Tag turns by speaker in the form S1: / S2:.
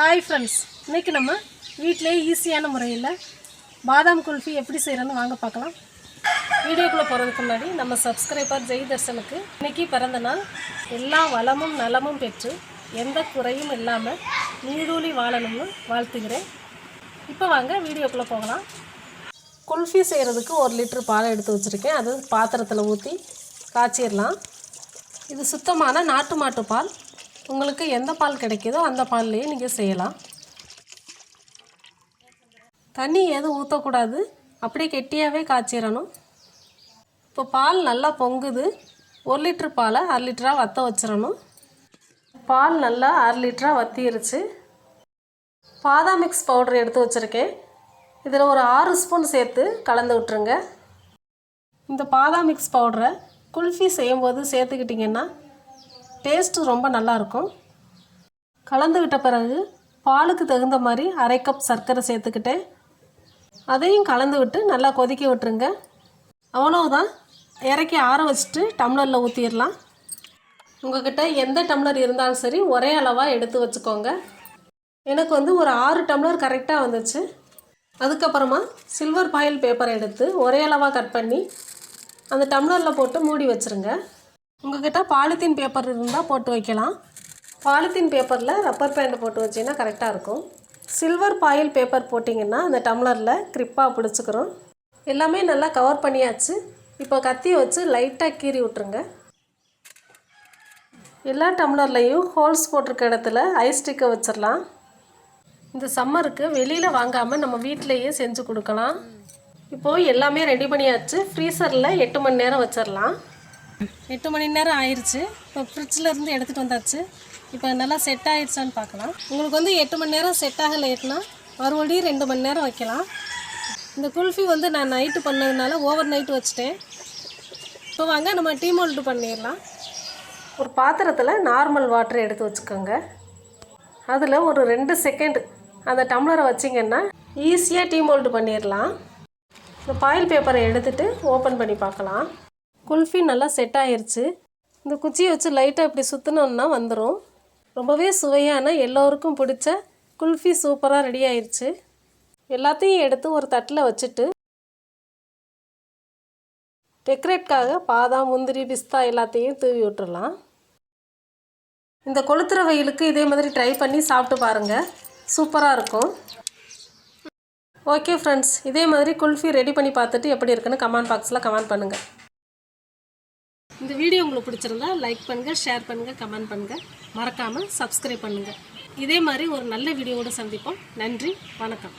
S1: Hi friends இன்னைக்கு நம்ம வீட்டிலேயே ஈஸியான முறையில் பாதாம் குல்ஃபி எப்படி செய்கிறோன்னு வாங்க பார்க்கலாம். வீடியோக்குள்ளே போகிறதுக்கு முன்னாடி நம்ம சப்ஸ்கிரைபர் ஜெய் இன்றைக்கி பிறந்த நாள். எல்லா வளமும் நலமும் பெற்று எந்த குறையும் இல்லாமல் நீடூழி வாழணும்னு வாழ்த்துகிறேன். இப்போ வாங்க வீடியோக்குள்ளே போகலாம். குல்ஃபி செய்கிறதுக்கு ஒரு லிட்டர் பாலை எடுத்து வச்சுருக்கேன். அது பாத்திரத்தில் ஊற்றி காய்ச்சிடலாம். இது சுத்தமான நாட்டு மாட்டு பால். உங்களுக்கு எந்த பால் கிடைக்குதோ அந்த பால்லையே நீங்கள் செய்யலாம். தண்ணி எதுவும் ஊற்றக்கூடாது அப்படியே கெட்டியாகவே காய்ச்சிடணும். இப்போ பால் நல்லா பொங்குது. ஒரு லிட்ரு பாலை அரை லிட்டராக வற்ற வச்சிடணும். பால் நல்லா அரை லிட்டராக வற்றிருச்சு பாதாம் மிக்ஸ் பவுடர் எடுத்து வச்சுருக்கேன். இதில் ஒரு ஆறு ஸ்பூன் சேர்த்து கலந்து விட்டுருங்க. இந்த பாதாம் மிக்ஸ் பவுடரை குல்ஃபி செய்யும்போது சேர்த்துக்கிட்டிங்கன்னா டேஸ்ட்டு ரொம்ப நல்லாயிருக்கும் கலந்து விட்ட பிறகு பாலுக்கு தகுந்த மாதிரி அரை கப் சர்க்கரை சேர்த்துக்கிட்டேன். அதையும் கலந்து விட்டு நல்லா கொதிக்க விட்டுருங்க. அவ்வளோதான் இறக்கி ஆற வச்சுட்டு டம்ளரில் ஊற்றிடலாம் உங்கள்கிட்ட எந்த டம்ளர் இருந்தாலும் சரி ஒரே அளவாக எடுத்து வச்சுக்கோங்க. எனக்கு வந்து ஒரு ஆறு டம்ளர் கரெக்டாக வந்துச்சு. அதுக்கப்புறமா சில்வர் பாயில் பேப்பரை எடுத்து ஒரே அளவாக கட் பண்ணி அந்த டம்ளரில் போட்டு மூடி வச்சுருங்க. உங்ககிட்ட பாலித்தீன் பேப்பர் இருந்தால் போட்டு வைக்கலாம். பாலித்தீன் பேப்பரில் ரப்பர் பேண்ட் போட்டு வச்சிங்கன்னா கரெக்டாக இருக்கும். சில்வர் பாயில் பேப்பர் போட்டிங்கன்னா அந்த டம்ளரில் க்ரிப்பாக பிடிச்சிக்கிறோம் எல்லாமே நல்லா கவர் பண்ணியாச்சு. இப்போ கத்தி வச்சு லைட்டாக கீறி விட்ருங்க எல்லா டம்ளர்லேயும் ஹோல்ஸ் போட்டிருக்க இடத்துல ஐஸ் ஸ்டிக்கை வச்சிடலாம் இந்த சம்மருக்கு வெளியில் வாங்காமல் நம்ம வீட்டிலையே செஞ்சு கொடுக்கலாம். இப்போது எல்லாமே ரெடி பண்ணியாச்சு. ஃப்ரீசரில் எட்டு மணி நேரம் வச்சிடலாம் எட்டு மணி நேரம் ஆயிடுச்சு இப்போ ஃப்ரிட்ஜில் இருந்து எடுத்துகிட்டு வந்தாச்சு. இப்போ நல்லா செட் ஆகிடுச்சான்னு பார்க்கலாம். உங்களுக்கு வந்து எட்டு மணி நேரம் செட் ஆக லேட்னா மறுபடியும் ரெண்டு மணி நேரம் வைக்கலாம். இந்த குல்ஃபி வந்து நான் நைட்டு பண்ணதுனால ஓவர் நைட்டு வச்சுட்டேன். இப்போ வாங்க நம்ம டீ மோல்டு பண்ணிடலாம். ஒரு பாத்திரத்தில் நார்மல் வாட்டர் எடுத்து வச்சுக்கோங்க. அதில் ஒரு ரெண்டு செகண்ட் அந்த டம்ளரை வச்சிங்கன்னா ஈஸியாக டீ மோல்டு பண்ணிடலாம். இந்த பாயில் பேப்பரை எடுத்துகிட்டு ஓப்பன் பண்ணி பார்க்கலாம். குல்ஃபி நல்லா செட் ஆயிடுச்சு இந்த குச்சியை வச்சு லைட்டாக இப்படி சுற்றினோம்னா வந்துடும் ரொம்பவே சுவையான எல்லோருக்கும் பிடிச்ச குல்ஃபி சூப்பராக ரெடி ஆயிடுச்சு எல்லாத்தையும் எடுத்து ஒரு தட்டில் வச்சுட்டு டெக்கரேட்காக பாதாம் முந்திரி பிஸ்தா எல்லாத்தையும் தூவி விட்டுடலாம் இந்த கொளுத்துற வயலுக்கு இதே மாதிரி ட்ரை பண்ணி சாப்பிட்டு பாருங்கள் சூப்பராக இருக்கும். ஓகே ஃப்ரெண்ட்ஸ் இதே மாதிரி குல்ஃபி ரெடி பண்ணி பார்த்துட்டு எப்படி இருக்குன்னு கமெண்ட் பாக்ஸில் கமெண்ட் பண்ணுங்கள் இந்த வீடியோ உங்களுக்கு பிடிச்சிருந்தா லைக் பண்ணுங்கள் ஷேர் பண்ணுங்கள் கமெண்ட் பண்ணுங்கள் மறக்காமல் சப்ஸ்கிரைப் பண்ணுங்கள் இதே மாதிரி ஒரு நல்ல வீடியோவோடு சந்திப்போம். நன்றி வணக்கம்.